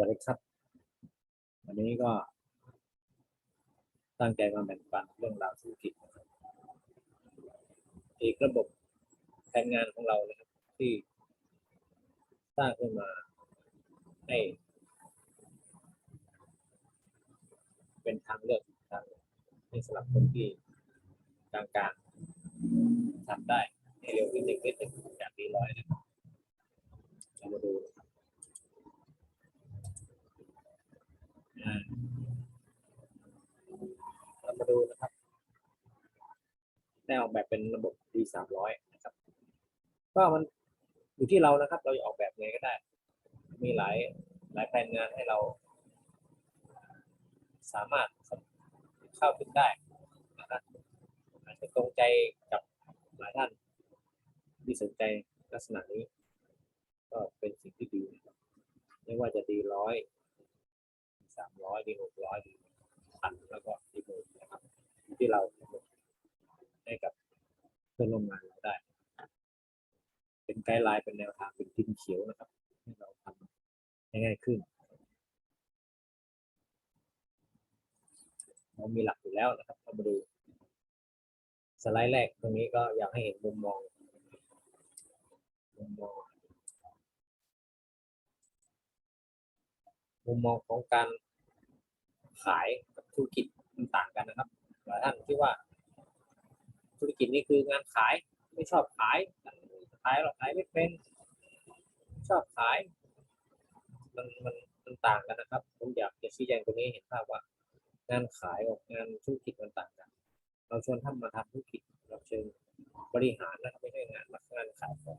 วัสดีครับ วันนี้ก็ตั้งใจมาแบ่งปันเรื่องราวธุรกิจนะครับอีกระบบแผนงานของเรานะครับ ที่สร้างขึ้นมาให้ เป็นทางเลือกทางให้สำหรับคนที่กลางๆทำได้ให้เร็วขึ้นนิดนึงจากดีร้อยนะครับเรามาดูนะครับ อ่า เรามาดูนะครับ ได้ออกแบบเป็นระบบ D สามร้อยนะครับ ก็มันอยู่ที่เรานะครับ เราจะออกแบบไงก็ได้ มีหลายหลายแผนงานให้เรา สามารถเข้าถึงได้นะครับอาจจะตรงใจกับหลายท่านที่สนใจลักษณะนี้ ก็เป็นสิ่งที่ดีนะครับไม่ว่าจะดีร้อย สามร้อยดีหกร้อยดีพันแล้วก็ดีหมื่นนะครับ ที่เรากำหนดให้กับเพื่อนร่วมงานเราได้ เป็นไกด์ไลน์เป็นแนวทางเป็นทิมเขียวนะครับ ให้เราทำง่ายขึ้นเรามีหลักอยู่แล้วนะครับเรามาดูสไลด์แรกตรงนี้ก็อยากให้เห็นมุมมองมุมมองมุมมองของการ ขายกับธุรกิจมันต่างกันนะครับหลายท่านคิดว่า ธุรกิจนี่คืองานขายไม่ชอบขายขายหรอกขายไม่เป็นชอบขาย มันมันมันต่างกันนะครับ ผมอยากจะชี้แจงตรงนี้เห็นภาพว่างานขายกับงานธุรกิจมันต่างกัน เราชวนท่านมาทำธุรกิจเราเชิญบริหารนะครับไม่ใช่งานงานขายของ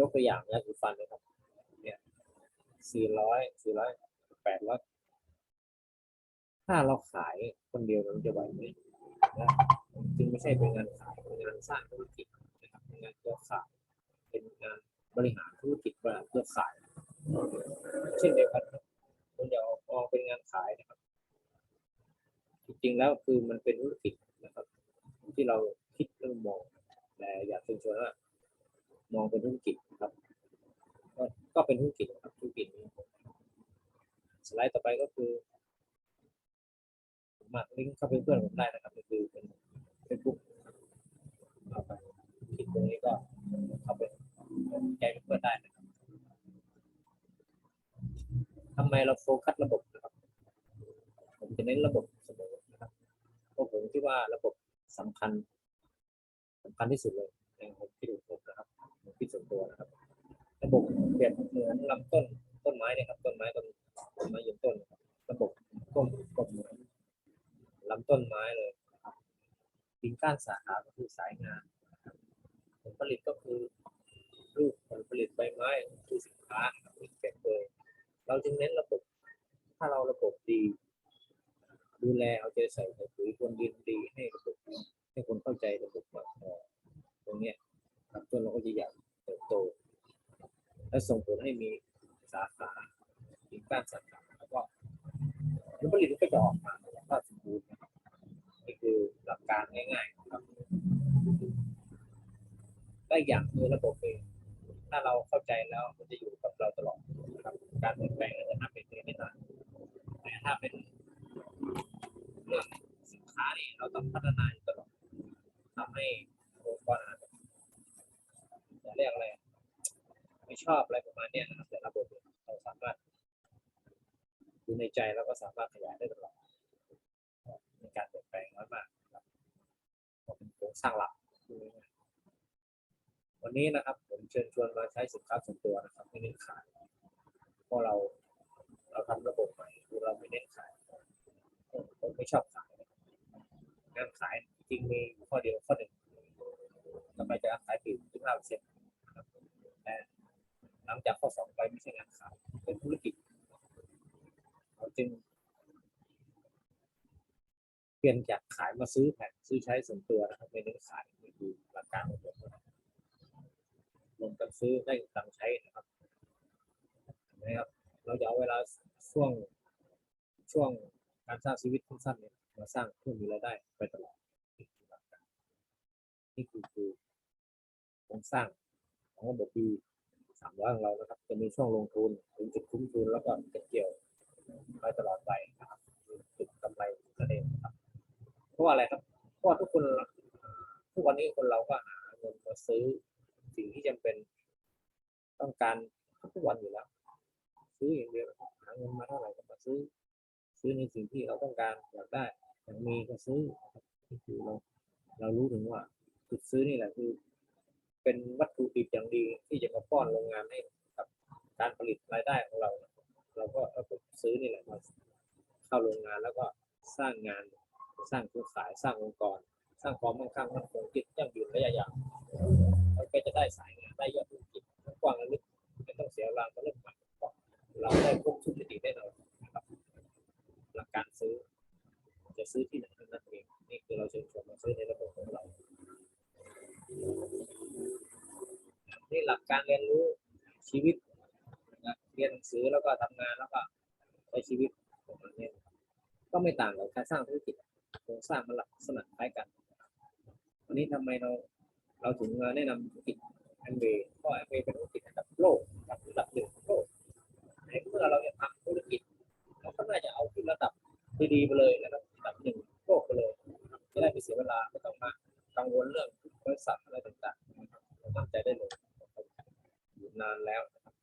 ยกตัวอย่างยาสีฟันนะครับเนี่ยสี่ร้อยสี่ร้อยแปดร้อย ถ้าเราขายคนเดียวมันจะไหวไหมนะจึงไม่ใช่เป็นงานขายเป็นงานสร้างธุรกิจนะครับเป็นงานเครือข่ายเป็นงานบริหารธุรกิจแบบเครือข่าย เช่นเดียวกันคุณอย่าอามองเป็นงานขายนะครับ จริงๆแล้วคือมันเป็นธุรกิจนะครับ ที่เราคิดเรื่องมองแต่อยากเชิญชวนว่ามองเป็นธุรกิจครับก็เป็นธุรกิจนะครับธุรกิจนี้สไลด์ต่อไปก็คือ มัครลิงก์เข้าเป็นเพื่อนผมได้นะครับก็คือเป็นเฟซบุ๊กเอาไปคลิกตรงนี้ก็เข้าไปแกเป็นเพื่อนได้นะครับทำไมเราโฟกัสระบบนะครับ ผมจะเน้นระบบเสมอนะครับเพราะผมคิดว่าระบบสำคัญสำคัญที่สุดเลยในผมคิดของผมนะครับผมคิดส่วนตัวนะครับ ระบบเปรียบเหมือนลำต้นต้นไม้นี่ยครับต้นไม้ต้นต้นไม้ยืนต้นนะครับระบบต้นก็เหมือนลำต้นไม้เลยนะครับ ก้านสาขาก็คือสายงาน ผลผลิตก็คือรูปผลผลิตใบไม้คือสินค้าเป็นเปรียบเลยเราจึงเน้นระบบ ถ้าเราระบบดี ดูแลเอาใจใส่ในดีให้ระบบให้คนเข้าใจระบบมากพอตรงเนี้ยครับต้นเราก็จะใหญ่เติบโต และส่งผลให้มีสาขามีการสาขาแล้วก็ผลผลิตก็จะออกมาแล้วก็สมบูรณ์นะครับนี่คือหลักการง่ายๆนะครับได้อย่างคือระบบเองถ้าเราเข้าใจแล้วมันจะอยู่กับเราตลอดนะครับการเปลี่ยนแปลงจะทำเป็นเรื่องไม่นานแต่ถ้าเป็นเรื่องสินค้านี่เราต้องพัฒนาอยู่ตลอดทำให้องค์กรจะจะเรียกอะไรไม่ชอบอะไรประมาณเนี้ยนะครับแต่ระบบเราสามารถดูในใจแล้วก็สามารถขยายได้ตลอดในการเปลี่ยนแปลงน้อยมากเป็นโครงสร้างหลักวันนี้นะครับผมเชิญชวนมาใช้สินค้าส่วนตัวนะครับไม่เน้นขายเพราะเราเราทำระบบใหม่เราไม่เน้นขายผมไม่ชอบขาย งานขายจริงมีข้อเดียวข้อหนึ่งทำไมจะขายผิดถึงห้าเปอร์เซ็นต์แต่หลังจากข้อสองไปไม่ใช่งานขายเป็นธุรกิจเราจึงเปลี่ยนจากขายมาซื้อแผ่นซื้อใช้ส่วนตัวนะครับไม่ได้ขายนี่คือหลักการของผมนะครับลงกันซื้อได้ตังใช้นะครับเห็นไหมครับ เราจะเอาเวลาช่วงช่วงการสร้างชีวิตสั้นๆเนี่ย มาสร้างเพื่อมีรายได้ไปตลอดนี่คือหลักการนี่คือคือโครงสร้างของระบบปีสามร้อยของเรานะครับ จะมีช่วงลงทุนถึงจุดคุ้มทุนแล้วก็เก็บเกี่ยวไปตลอดไปนะครับจุดกำไรนั่นเองนะครับ เพราะอะไรครับเพราะว่าทุกคนทุกวันนี้คนเราก็หาเงินมาซื้อสิ่งที่จำเป็นต้องการทุกวันอยู่แล้ว ซื้ออย่างเดียวหาเงินมาเท่าไหร่ก็มาซื้อ ซื้อในสิ่งที่เราต้องการอยากได้ มีก็ซื้อนี่คือเราเรารู้ถึงว่าจุดซื้อนี่แหละคือ เป็นวัตถุดิบอย่างดีที่จะมาป้อนโรงงานให้กับการผลิตรายได้ของเรา เราก็เอาไปซื้อนี่แหละมาเข้าโรงงานแล้วก็สร้างงานสร้างเครือข่ายสร้างองค์กร สร้างความมั่งคั่งมั่นคงจิตยั่งยืนระยะยาวเราก็จะได้สายงานได้ยอดธุรกิจกว้างและลึกไม่ต้องเสียเวลามาเริ่มใหม่เราเราได้พบทุนดีแน่นอนนะครับหลักการซื้อ จะซื้อที่ไหนเท่านั้นเองนี่คือเราเชิญชวนมาซื้อในระบบของเรานี่หลักการเรียนรู้ชีวิตนะเรียนหนังสือแล้วก็ทำงานแล้วก็ใช้ชีวิตของมันเนี่ยก็ไม่ต่างกับการสร้างธุรกิจโครงสร้างมันลักษณะคล้ายกันวันนี้ทำไมเราเราถึงมาแนะนำธุรกิจแอมเบย์เพราะแอมเบย์เป็นธุรกิจระดับโลกระดับหนึ่งของโลกในเมื่อเราจะทำธุรกิจเราก็น่าจะเอาที่ระดับดีๆไปเลยนะค เสียเวลาไม่ต้องมากังวลเรื่องบริษัทอะไรต่างๆนะครับเรามั่นใจได้เลยอยู่นานแล้วนะครับ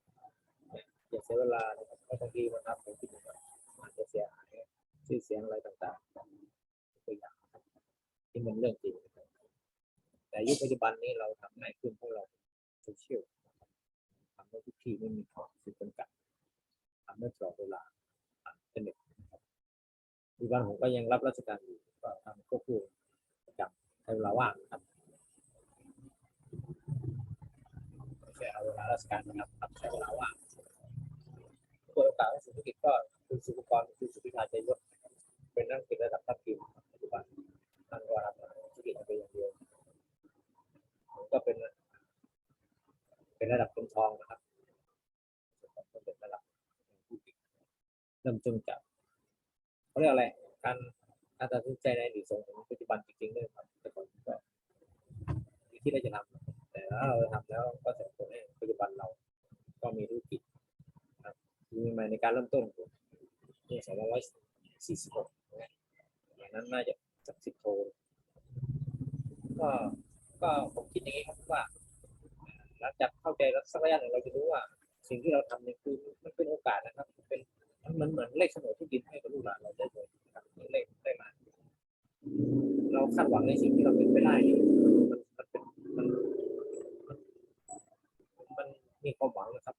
อย่าเสียเวลานะครับเพราะบางทีมันทำผมคิดว่าอาจจะเสียหายชื่อเสียงอะไรต่างๆตัวอย่างที่มันเรื่องจริงแต่ยุคปัจจุบันนี้เราทำง่ายขึ้นเพราะเราโซเชียลทำได้ทุกที่ไม่มีขอบสิทธิ์จำกัดทำได้ตลอดเวลาผ่านอินเทอร์เน็ตนะครับปัจจุบันผมก็ยังรับราชการอยู่ก็ทำควบคู่ประจำใช้เวลาว่างนะครับ ไม่ใช่เอาเวลาราชการนะครับใช้เวลาว่างเปิดโอกาสให้ธุรกิจก็คุณสุภกรคุณสุพิธาใจยศเป็นนักกิจระดับทัพทีมปัจจุบันนั่งก็ทำธุรกิจไปอย่างเดียวก็เป็น เป็นระดับเป็นทองนะครับเป็นระดับธุรกิจเริ่มต้นจากเขาเรียกอะไรการการตัดสินใจในอดีตส่งถึงปัจจุบันจริงๆเลยครับแต่ก่อนก็ที่เราจะทำ แต่ถ้าเราทำแล้วก็ส่งผลให้ปัจจุบันเราก็มีธุรกิจนะครับมีใหม่ในการเริ่มต้นผมนี่สองร้อยสี่สิบหกนะอย่างนั้นน่าจะสักสิบโทก็ก็ผมคิดอย่างนี้ครับว่า หลังจากเข้าใจแล้วสักระยะหนึ่งเราจะรู้ว่า สิ่งที่เราทำเนี่ยคือมันเป็นโอกาสนะครับ เป็นมันเหมือนเลขโฉนดที่ดินให้กับลูกหลานเราได้เลยนะครับเลขได้มา เราคาดหวังในสิ่งที่เราเป็นไม่ได้มันมันเป็นมัน มีความหวังนะครับ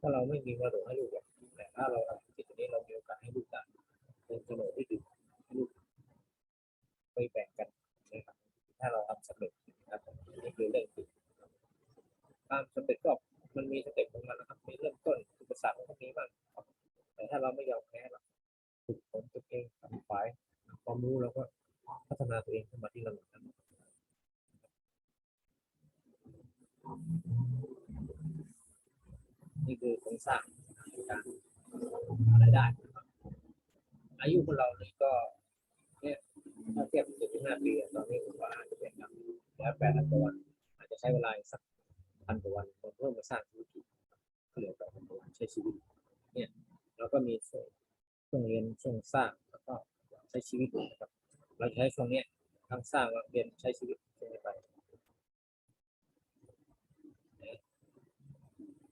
ถ้าเราไม่มีมรดกให้ลูกแต่ถ้าเราทำธุรกิจนี้เรามีโอกาสให้ลูกได้เป็นโฉนดที่ดีให้ลูกไปแบ่งกันนะครับถ้าเราทำสำเร็จนะครับนี่คือเรื่องจริงความสำเร็จก็มันมีสเต็ปของมันนะครับมีเริ่มต้นอุปสรรคก็มีบ้างแต่ถ้าเราไม่ยอมแพ้เราฝึกฝนตัวเองทำฝ่ายความรู้เราก็พัฒนาตัวเองขึ้นมาที่ระดับนั้น นี่คือโครงสร้างการหารายได้ อายุของเรานี่ก็เนี่ยถ้าเทียบกับสิบห้าปีตอนนี้ผมว่าอาจจะเป็นแบบแล้วแปดพันกว่าวันอาจจะใช้เวลาสักพันกว่าวันเพื่อมาสร้างธุรกิจเหลือแปดพันกว่าวันใช้ชีวิต เนี่ยเราก็มีช่วงช่วงเรียนช่วงสร้างแล้วก็ใช้ชีวิตนะครับเราใช้ช่วงเนี้ยทั้งสร้างและเรียนใช้ชีวิตไป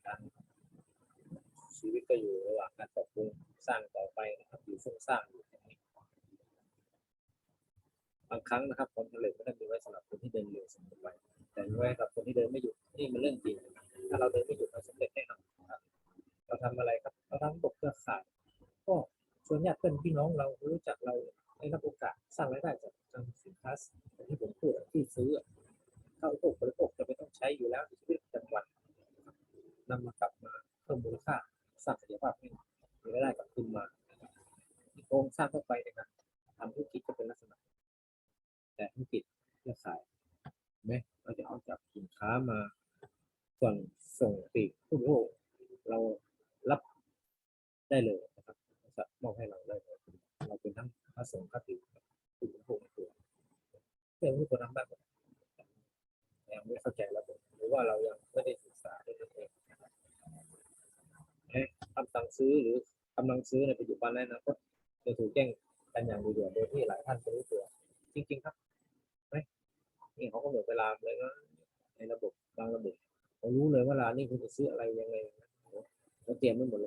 การ ชีวิตก็อยู่ระหว่างการปรับปรุงสร้างต่อไปนะครับอยู่ช่วงสร้างอยู่ตรงนี้บางครั้งนะครับผลสำเร็จไม่ได้มีไว้สำหรับคนที่เดินเร็วเสมอไปแต่ไว้สำหรับคนที่เดินไม่หยุดนี่มันเรื่องจริงถ้าเราเดินไม่หยุดเราสำเร็จแน่นอนครับเราทำอะไรครับเราทำระบบเครือข่ายก็ชวนญาติเพื่อนพี่น้องเรารู้จักเราได้รับโอกาสสร้างรายได้จากทางสินค้าที่ผมพูดที่ซื้อเข้าอุปโภคบริโภคจะไม่ต้องใช้อยู่แล้วในชีวิตประจำวันนำมากลับมาเพิ่มมูลค่า สร้างศักยภาพให้มีรายได้กลับคืนมานะครับโครงสร้างเข้าไปในการทำธุรกิจก็เป็นลักษณะ แต่ธุรกิจเครือข่ายเห็นไหมเราจะเอาจากสินค้ามาส่วนส่งปลีกผู้บริโภคเรารับได้เลยนะครับจะมอบให้เราได้เลยเราเป็นทั้งพระสงฆ์คติผู้บริโภคในตัวเพื่อทุกคนทำได้หมดยังไม่เข้าใจระบบหรือว่าเรายังไม่ได้ศึกษาด้วยตัวเองนะครับ ซื้อหรือกำลังซื้อในปัจจุบันและอนาคตจะถูกแจ้งกันอย่างดุเดือดโดยที่หลายท่านไม่รู้ตัวจริง ๆ ครับไหมนี่เขาก็หมดเวลาเลยนะในระบบบางระบบเขารู้เลยว่าร้านนี้คุณจะซื้ออะไรยังไงเขาเตรียมไว้หมด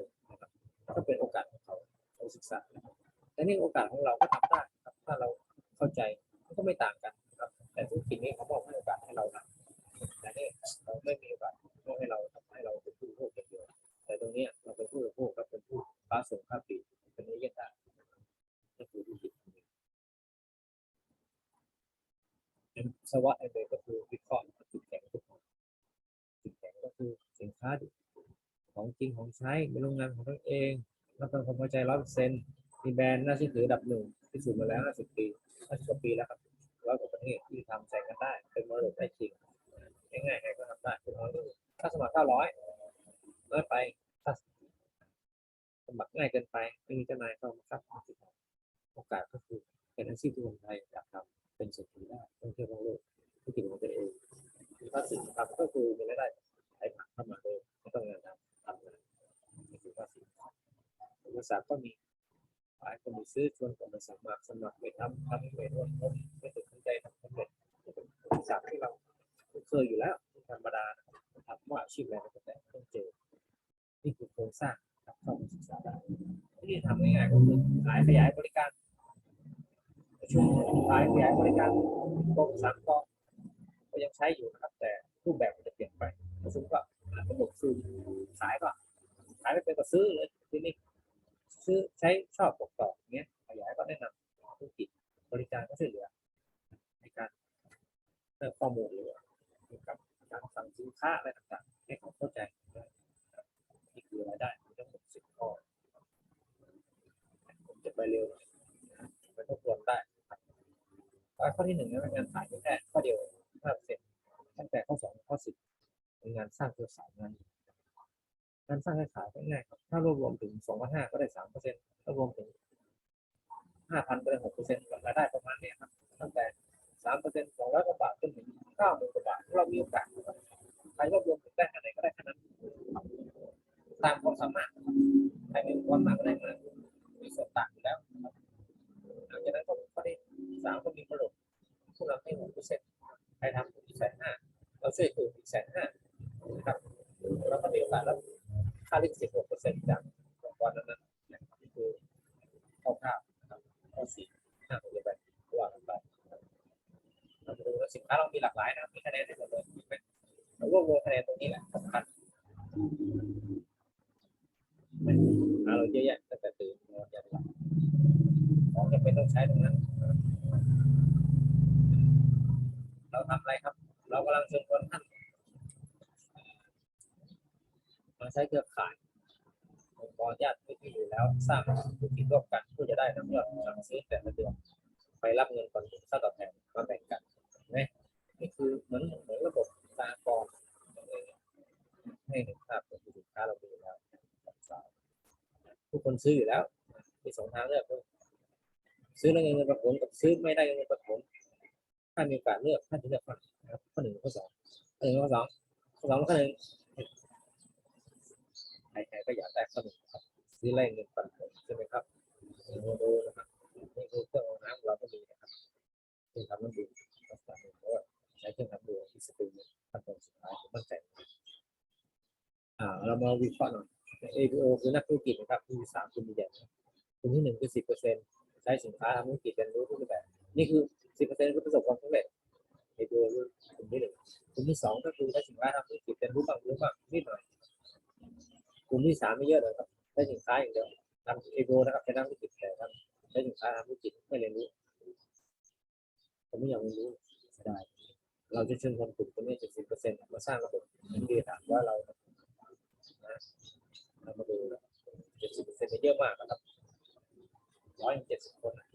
ใช้เป็นโรงงานของตัวเองรับประกันความพอใจร้อยเปอร์เซ็นต์มีแบรนด์น่าเชื่อถือดับหนึ่งที่สุดมาแล้วห้าสิบปีห้าสิบกว่าปีแล้วครับร้อยกว่าประเทศที่ทำแข่งกันได้ เป็นมรดกได้จริงง่ายๆใครก็ทำได้คุณเอาค่าสมัครเก้าร้อยน้อยไปถ้าสมัครง่ายเกินไปไม่มีเจ้านายเข้ามาครับโอกาสก็คือเป็นอาชีพที่คนไทยอยากทำเป็นเศรษฐีได้ต้องเที่ยวโลกธุรกิจของตัวเองภาษีทำก็คือมีรายได้ไหลผ่านเข้ามาเลยไม่ต้องงานทำทำงาน ภาษีบริษัทก็มีหลายคนไปซื้อชวนคนมาสมัครสมัครไปทำทำไปร่วมร่วมไม่ถึงใจทำสำเร็จเป็นบริษัทที่เราเคยอยู่แล้วธรรมดาทำว่าอาชีพอะไรก็แต่ต้องเจอนี่คือโครงสร้างครับเข้ามาศึกษาได้ที่ทำง่ายๆก็คือขายขยายบริการประชุมขายขยายบริการกรมสามกก็ยังใช้อยู่นะครับ แต่รูปแบบมันจะเปลี่ยนไปประชุมก็ระบบซื้อขายก็ายไม่เป็นก็ซื้อเลยทีนี้ซื้อใช้ชอบบอกต่ออย่างเงี้ยขยายก็แนะนำธุรกิจบริการก็ช่วยเหลือ ในการเพิ่มข้อมูลหรือเกี่ยวกับการสั่งสินค้าอะไรต่างๆ ให้เขาเข้าใจนี่คือรายได้มีทั้งหมดสิบข้อผมจะไปเร็วไปทบทวนได้ข้อที่หนึ่งนี่เป็นงานขายแค่ข้อเดียวห้าเปอร์เซ็นต์ตั้งแต่ข้อสองข้อสิบเป็นงานสร้างเครือข่ายงาน การสร้างเครือข่ายง่ายครับถ้ารวบรวมถึงสองพันห้าก็ได้สามเปอร์เซ็นต์ถ้ารวมถึงห้าพันก็ได้หกเปอร์เซ็นต์รายได้ ทำอะไรครับ เรากำลังเชิญชวนท่านมาใช้เครือข่ายองค์กรญาติที่อยู่แล้ว สร้างธุรกิจร่วมกันเพื่อจะได้นำยอดสั่งซื้อแต่ละเดือนไปรับเงินก่อนค่าตอบแทนมาแบ่งกันนไหมนี่คือเหมือนเหมือนระบบสากลให้เห็นภาพของสินค้าเรามีอยู่แล้วทุกคนซื้ออยู่แล้วมีสองทางเลือกซื้อแล้วเงินปันผลกับซื้อไม่ได้เงินปันผล ถ้ามีโอกาสเลือกท่านจะเลือกข้อไหนนะครับข้อหนึ่งข้อสองข้อหนึ่งข้อสองข้อสองข้อหนึ่งใครๆก็อยากได้ข้อหนึ่งครับซื้อแลกเงินปันผลใช่ไหมครับโมโดนะครับนี่คือเครื่องน้ำเราก็มีนะครับเครื่องทำน้ำดื่มลักษณะหนึ่งเพราะว่าใช้เครื่องทำดื่มที่สตรีมขั้นตอนสุดท้ายผมมั่นใจอ่าเรามาวิเคราะห์หน่อย APO คือนักธุรกิจนะครับมีสามกลุ่มใหญ่นะกลุ่มที่หนึ่งคือสิบเปอร์เซ็นต์ใช้สินค้าทำธุรกิจเรียนรู้ทุกรูปแบบนี่คือ สิบเปอร์เซ็นต์คือประสบความสำเร็จ APO คือกลุ่มที่หนึ่งกลุ่มที่สองก็คือใช้สินค้าทำธุรกิจเรียนรู้บ้างรู้บ้างนิดหน่อย กลุ่มที่สามไม่เยอะเลยครับใช้สินค้าอย่างเดียวทำ APO นะครับใช้ทำธุรกิจแต่ทำใช้สินค้าทำธุรกิจไม่เรียนรู้ผมไม่อยากเรียนรู้เสียดายเราจะเชิญคนกลุ่มตัวนี้เจ็ดสิบเปอร์เซ็นต์มาสร้างระบบมันดีถามว่าเราเรามาดูเจ็ดสิบเปอร์เซ็นต์เยอะมากนะครับร้อยเจ็ดสิบคนนะ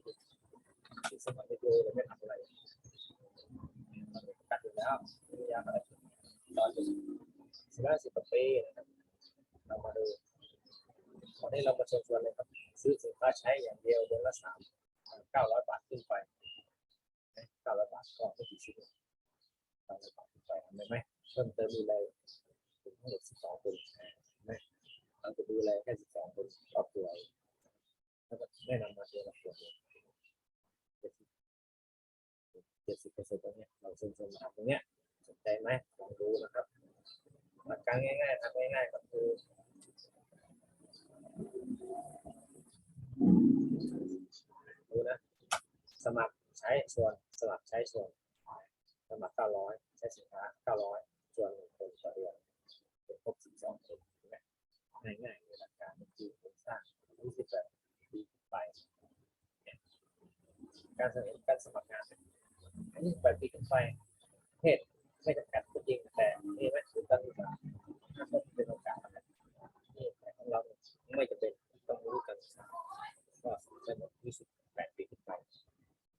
ที่สมัครไปดูเลยไม่ทำอะไรมันเป็นการอยู่แล้วไม่ยากอะไรตอนนี้สิบห้าสิบปีนะครับเรามาดูตอนนี้เรามาเชิญชวนเลยครับ ซื้อสินค้าใช้อย่างเดียวเดือนละสามเก้าร้อยบาทขึ้นไปเก้าร้อยบาทก็ไม่กี่ชิ้นเก้าร้อยบาทขึ้นไปทำได้ไหมเพิ่มเติมมีอะไรถึงทั้งหมดสิบสองคนเราจะดูแลแค่สิบสองคนครอบครัวเองแล้วก็แนะนำมาเดือนละคนเจ็ดสิบเปอร์เซ็นต์ตรงเนี้ยเราเชิญชวนมาตรงเนี้ยสนใจไหมลองดูนะครับหลักการง่ายๆทำง่ายๆก็คือดูนะสมัครใช้ส่วนสมัครใช้ส่วน สมัคร900ใช้สินค้า900ส่วนหนึ่งคนต่อเดือนเป็นครบ12คนใช่ไหมง่ายๆในหลักการมันคือโครงสร้าง28ปีขึ้นไปเนี่ยการเสนอการสมัครงาน 28ปีขึ้นไปเพศไม่จำกัดก็จริงแต่นี่ไหมคือการศึกษาถ้าต้องเป็นโอกาสนี่แต่ของเราไม่จำเป็นต้องรู้การศึกษาก็ใช้หมด28ปีขึ้นไป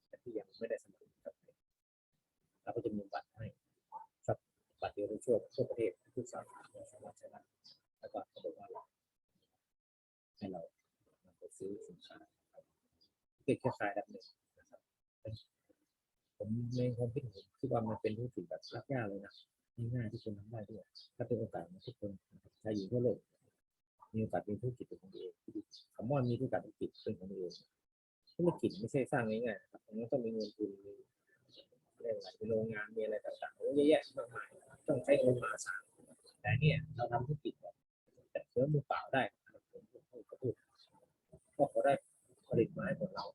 แต่ที่ยังไม่ได้สมัครกับเราก็จะมีบัตรให้ครับบัตรเดียวในช่วยทั่วประเทศทุกสาขาสามารถใช้ได้แล้วก็เขาบอกว่าเราให้เรานำไปซื้อสินค้าเป็นแค่ขายแบบหนึ่งนะครับเป็นผมใน ความคิดผมคิดว่ามันเป็นธุรกิจแบบรักยากเลยนะง่ายๆที่คนทำได้ด้วย ถ้าเป็นโอกาสของทุกคนนะครับชายหญิงทั่วโลกมีโอกาสมีธุรกิจเป็นของตัวเองคำว่ามีธุรกิจธุรกิจเป็นของตัวเองธุรกิจไม่ใช่สร้างง่ายๆครับมันต้องมีเงินทุนมีเรื่องอะไรมีโรงงานมีอะไรต่างๆโอ้เยอะแยะมากมายต้องใช้เงินมหาศาลแต่เนี่ยเราทำธุรกิจแบบแต่เชื้อมือเปล่าได้ผมพูดก็พูดเพราะเขาได้ผลิตมาให้หมดเรา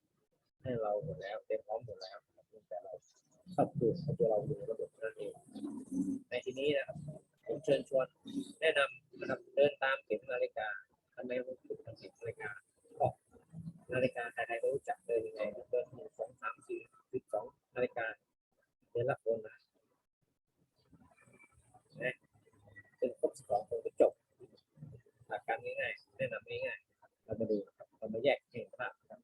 ให้เราหมดแล้วเต็มพร้อมหมดแล้วแต่เรา ครอบครัวของตัวเราอยู่ในระบบนั่นเองในที่นี้นะครับผมเชิญชวนแนะนำนะครับเดินตามเข็มนาฬิกาทำไมผมถึงทำเข็มนาฬิกาเพราะนาฬิกาใครๆก็รู้จักเดินยังไงเดินหนึ่งสองสามสี่สิบสองนาฬิกาเดือนละคนนะนะจนครบสิบสองคนก็จบหลักการง่ายๆแนะนำง่ายๆเรามาดูครับเรามาแยกเห็นภาพนะครับ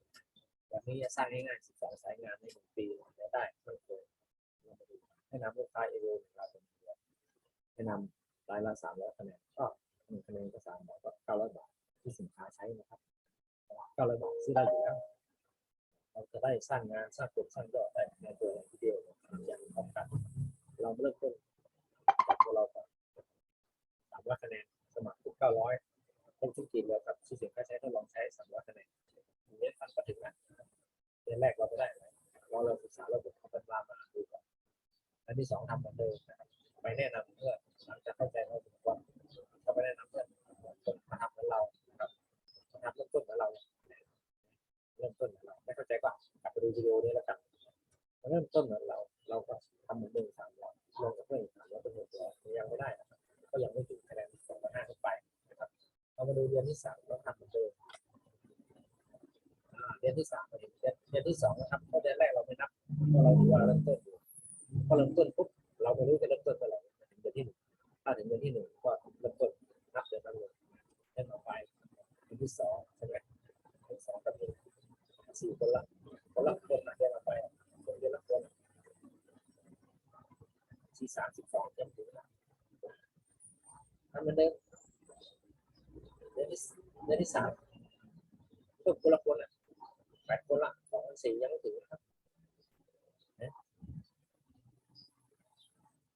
วันนี้จะสร้างง่ายๆสิบสองสายงานในหนึ่งปีจะได้ มาดูแนะนำลูกค้าเอโรหนึ่งรายเป็นเดือนแนะนำรายละสามร้อยคะแนนก็หนึ่งคะแนนก็สามร้อยก็เก้าร้อยบาทที่สินค้าใช้นะครับเก้าร้อยบาทซื้อได้อยู่แล้วเราจะได้สร้างงานสร้างกลุ่มสร้างยอดได้ในตัวทีเดียวอย่างพร้อมกันเราเริ่มต้นจากตัวเราก่อนสามร้อยคะแนนสมัครทุกเก้าร้อยต้นทุนกินแล้วครับชื่อเสียงค่าใช้ทดลองใช้สามร้อยคะแนนอย่างนี้ฝันก็ถึงนะเดือนแรกเราไม่ได้อะไรเราเราศึกษาระบบเขาเป็นรามาดูก่อน อันที่สองทำเหมือนเดิมนะครับไปแนะนำเพื่อนหลังจากเข้าใจเราถึงว่าก็ไปแนะนำเพื่อนคนมาทำเหมือนเราครับมาทำเริ่มต้นเหมือนเราเริ่มต้นเหมือนเราไม่เข้าใจก็กลับไปดูวิดีโอนี้แล้วกันเริ่มต้นเหมือนเรา เราก็ทำเหมือนเดิมสามร้อยลงกับเพื่อนสามร้อยเป็นหนึ่งร้อยยังไม่ได้นะครับก็ยังไม่ถึงคะแนนสองพันห้าขึ้นไปนะครับเรามาดูเดือนที่สามเราทำเหมือนเดิมเดือนที่สามเดือนเดือนที่สองนะครับ อเริ่มต้นปุ๊บเราไม่รู้จะเริ่มต้นเมื่อไหร่ถึงเดือนที่หนึ่งถ้าถึงเดือนที่หนึ่งก็เริ่มต้นนับเดือนนั้นเลยเดือนต่อไปเดือนที่สองใช่ไหมเดือนสองก็เป็นสี่คนละคนละคนนะเดือนละไปคนเดือนละคนที่สามสิบสองจนถึงนะทำเหมือนเดิมเดือนที่เดือนที่สามเพิ่มคนละคนอะแปดคนละสองสี่ยังถึงนะครับนะ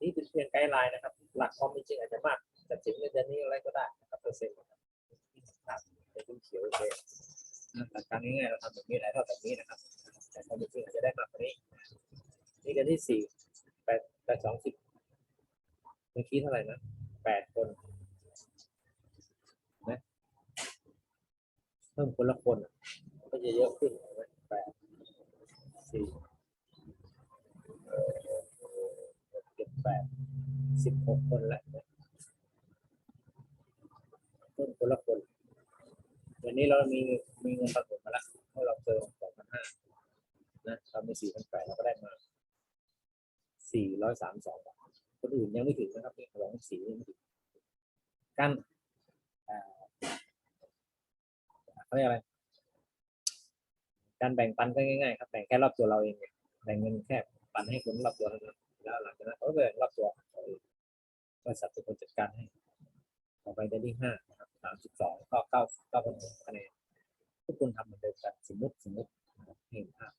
นี่เป็นเพียงไกด์ไลน์นะครับ หลักความเป็นจริงอาจจะมากแต่ถึงในเดือนนี้อะไรก็ได้นะครับเปอร์เซ็นต์นะครับที่สำคัญเป็นเขียวเลยหลักการง่ายๆเราทำแบบนี้หลายเท่าแบบนี้นะครับ แต่ความเป็นจริงอาจจะได้มากกว่านี้ นี่เดือนที่สี่แปดแปดสองสิบเมื่อกี้เท่าไหร่นะแปดคนนะเพิ่มคนละคนก็จะเยอะขึ้นแปดสี่ แปดสิบหกคนละนะเพิ่มคนละคนวันนี้เรามีมีเงินปรากฏมาแล้วเพราะเราเติมสองพันห้านะเรามีสี่พันแปดเราก็ได้มาสี่ร้อยสามสองบาทคนอื่นยังไม่ถึงนะครับนี่ของสียังไม่ถึงการเอ่อเขาเรียกอะไร การแบ่งปันก็ง่ายๆครับแบ่งแค่รอบตัวเราเอง แบ่งเงินแค่ปันให้คนรอบตัวเท่านั้น จากนั้นเขาก็แบ่งรอบตัวเขาเองบริษัทเป็นคนจัดการให้ต่อไปเดือนที่ห้านะครับสามสิบสองก็เก้าเก้าพันคะแนนทุกคนทำเหมือนเดิมกันสมมติสมมตินะครับให้เห็นภาพ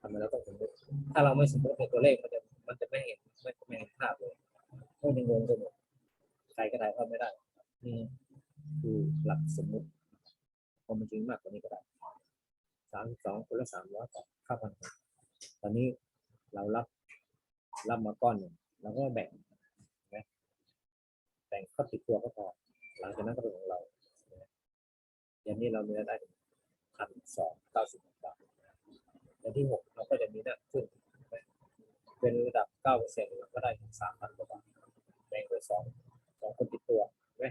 ทำมาแล้วต้องสมมติถ้าเราไม่สมมติในตัวเลขมันจะมันจะไม่เห็นไม่ไม่เห็นภาพเลยก็ยังงงไปหมดใครก็ถ่ายภาพไม่ได้นี่คือหลักสมมุติความเป็นจริงมากกว่านี้ก็ได้สามสิบสองคนละสามร้อยค่าพันตอนนี้เรารับ รับมาก้อนหนึ่งเราก็แบ่งนะแบ่งเข้าติดตัวก็พอหลังจากนั้นก็เป็นของเราอย่างนี้เรามีรายได้พันสองเก้าสิบบาทอย่างที่หกเราก็จะมีน้ขึ้นเป็นระดับเก้าเปอร์เซ็นต์เราก็ได้ถึงสามพันกว่าบาทแบ่งไปสองสองคนติดตัวนไหม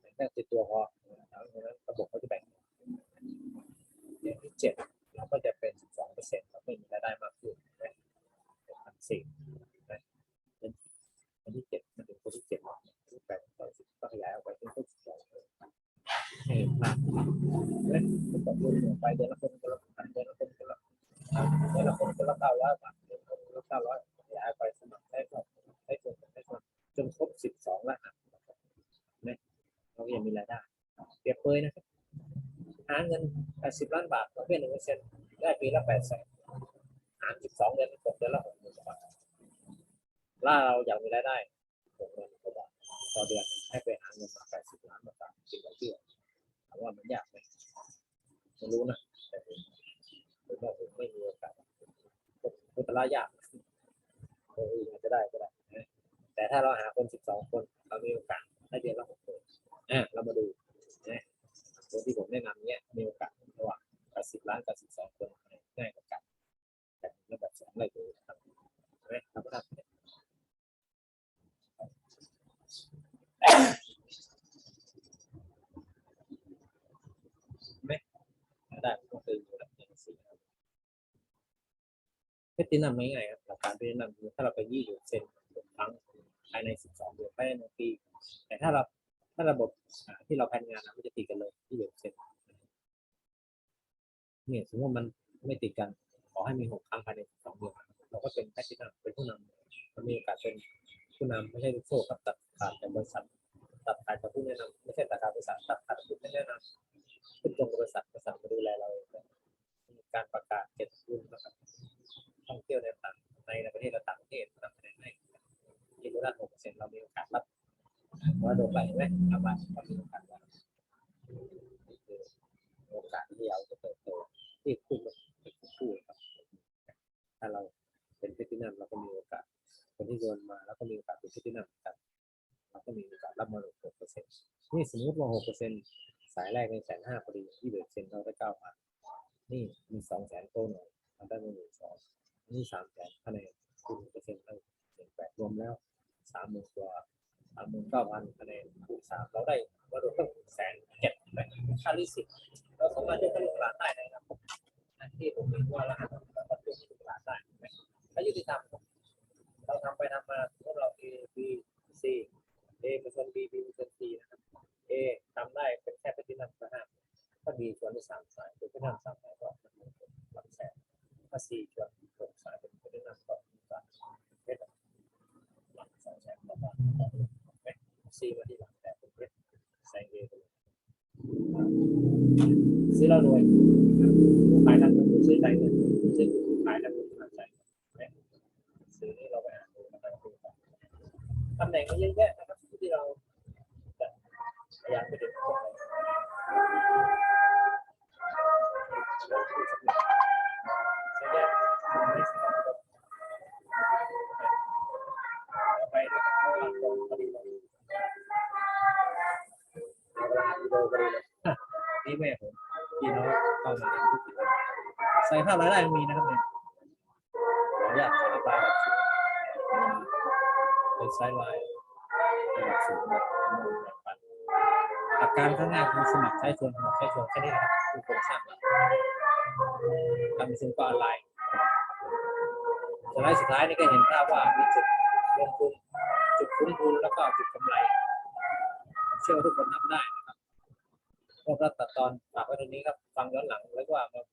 แบ่งแค่ติดตัวพอหลังจากนั้นระบบเขาจะแบ่งอย่างที่เจ็ดเราก็จะเป็นสิบสองเปอร์เซ็นต์เราไม่มีรายได้มากขึ้นเห็นไหมเป็นพันสี่นะ เป็นอันที่เจ็ดมันถึงคนที่เจ็ดที่แปดตอนสิบก็ขยายออกไปถึงคนสิบสองให้เห็นภาพและก็ตกลงไปเดือนละคนคนละพันเดือนละคนคนละเดือนละคนคนละเก้าร้อยบาทเดือนละคนคนละเก้าร้อยขยายไปสมัครใช้ก่อนใช้ส่วนใช้ส่วนจนครบสิบสองรหัสเนี่เราก็ยังมีรายได้เปรียบเปรยนะครับหาเงินแปดสิบล้านบาทประเภทหนึ่งเปอร์เซ็นต์ได้ปีละแปดแสนหารสิบสองเดือนตกเดือนละหกหมื่นบาท ถ้าเราอยากมีรายได้หกหมื่นกว่าบาทต่อเดือนให้ไปหาเงินมาแปดสิบล้านบาทกินเราเชื่อถามว่ามันยากไหมไม่รู้นะแต่ผมผมว่าผมไม่มีโอกาส พุทธละยากเอออาจจะได้ก็ได้นะแต่ถ้าเราหาคนสิบสองคนเรามีโอกาสได้เดือนละหกคนอะเรามาดูนะคนที่ผมแนะนำเนี้ยมีโอกาสระหว่างกับสิบล้านกับสิบสองคนง่ายกว่ากันแต่ระดับสองเลยดูนะครับใช่ไหมครับครับไม่ได้ก็คือระดับหนึ่งสี่ เพชรตินัมไง่ายครับหลักการเพชรตินัมคือถ้าเราไปยี่สิบเซนครั้งภายในสิบสองเดือนภายในหนึ่งปี แต่ถ้าเราถ้าระบบที่เราแผนงานนะมันจะติดกันเลยที่สิบเซนเนี่ยสมมติมันไม่ติดกัน ขอให้มีหกครั้งภายในสิบสองเดือนเราก็เป็นแพทย์ตินัมเป็นผู้นำมันมีโอกาสเป็นผู้นำไม่ใช่ลูกโซ่ครับตัดขาดจากบริษัทตัดขาดจากผู้แนะนำไม่ใช่ตัดขาดบริษัทตัดขาดจากผู้แนะนำขึ้นตรงกับบริษัทบริษัทมาดูแลเราเองการประกาศเก็บทุนนะครับ ท่องเที่ยวในต่างในประเทศและต่างประเทศนำเสนอให้ที่รูด้าหกเปอร์เซ็นต์เรามีโอกาสรับว่าโดนไปเห็นไหมรับมาเรามีโอกาสรับนี่คือโอกาสที่เราจะเติบโตที่คู่มันเป็นคู่ครับถ้าเราเป็นพชรที่นั่นเราก็มีโอกาสคนที่โยนมาแล้วก็มีโอกาสเป็นพชรที่นั่นเหมือนกันเราก็มีโอกาสรับมาหกเปอร์เซ็นต์นี่สมมติว่าหกเปอร์เซ็นต์สายแรกในแสนห้าพอดีที่เปอร์เซ็นต์เราได้เก้าพันนี่มีสองแสนโตหน่อยเราได้มาหมื่นสอง นี่สามแสนคะแนนคูณเปอร์เซ็นต์ตั้งหนึ่งแปดรวมแล้วสามหมื่นกว่าสามหมื่นเก้าพันคะแนนคูณสามเราได้วัตถุตั้งแสนเจ็ดนะค่าลิสิตเราสามารถจะเข้าตลาดได้นะครับอันที่ผมเห็นว่าเราสามารถจะเข้าตลาดได้ถ้ายุติธรรมเราทำไปทำมาพวกเรา A B C A เราพอดีเลยนี่แม่ผมพี่น้องเข้ามาในธุรกิจใส่ภาพรายได้มีนะครับเนี่ยขออนุญาตขอปลายแบบสูงเป็นไซส์ไลน์แบบสูงแบบปันหลักการข้างหน้าคือสมัครใช้ชวนสมัครใช้ชวนแค่นี้นะครับคือโครงสร้างหลักทำซึ่งก็ออนไลน์สไลด์สุดท้ายนี่ก็เห็นภาพว่ามีจุดลงทุนจุดคุ้มทุนแล้วก็จุดกำไร เชื่อว่าทุกคนทำได้ นะครับพวตัดตอนฝากไว้ตรงนี้ครับฟังย้อนหลังแล้วก็มา